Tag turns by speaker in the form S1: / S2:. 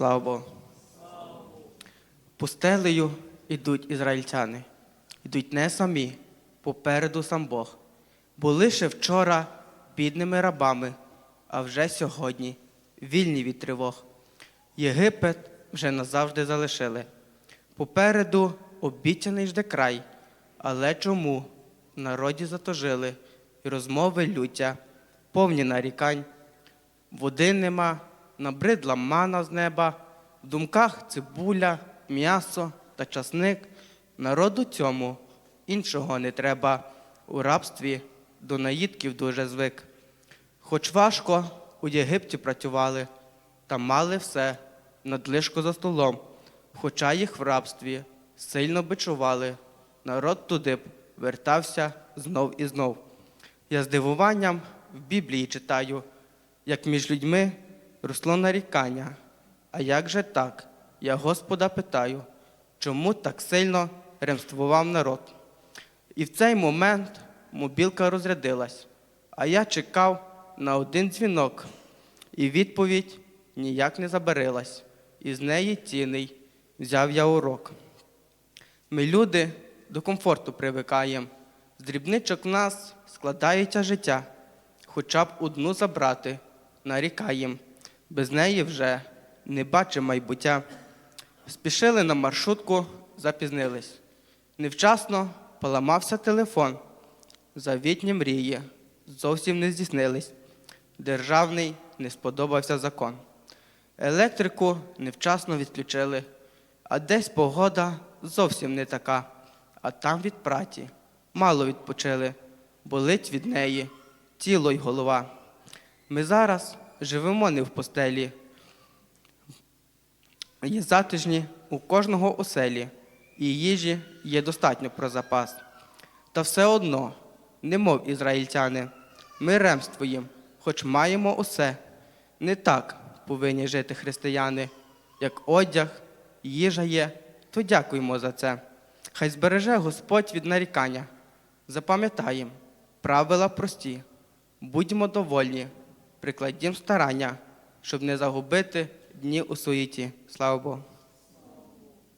S1: Слава Богу. Пустелею ідуть ізраїльтяни, ідуть не самі, попереду сам Бог. Були ще вчора бідними рабами, а вже сьогодні вільні від тривог. Єгипет вже назавжди залишили. Попереду обіцяний жде край, але чому в народі затожили і розмови люття, повні нарікань. Води нема, набридла мана з неба, в думках цибуля, м'ясо та часник. Народу цьому іншого не треба. У рабстві до наїдків дуже звик. Хоч важко у Єгипті працювали, та мали все надлишку за столом, хоча їх в рабстві сильно бичували, народ туди б вертався знов і знов. Я з дивуванням в Біблії читаю, як між людьми росло нарікання. А як же так? Я Господа питаю, чому так сильно ремствував народ? І в цей момент мобілка розрядилась, а я чекав на один дзвінок, і відповідь ніяк не забарилась. Із неї цінний взяв я урок. Ми, люди, до комфорту привикаємо. З дрібничок нас складається життя, хоча б одну забрати, нарікаєм. Без неї вже не бачимо майбуття. Спішили на маршрутку, запізнились. Невчасно поламався телефон. Завітні мрії зовсім не здійснились. Державний не сподобався закон. Електрику невчасно відключили, а десь погода зовсім не така, а там від праті мало відпочили, болить від неї тіло й голова. Ми зараз живемо не в постелі. Є затишні у кожного оселі, і їжі є достатньо про запас. Та все одно, немов ізраїльтяни, ми ремствуємо, хоч маємо усе. Не так повинні жити християни, як одяг, їжа є, то дякуємо за це. Хай збереже Господь від нарікання. Запам'ятаємо, правила прості, будьмо довольні, прикладімо старання, щоб не загубити дні у суєті. Слава Богу.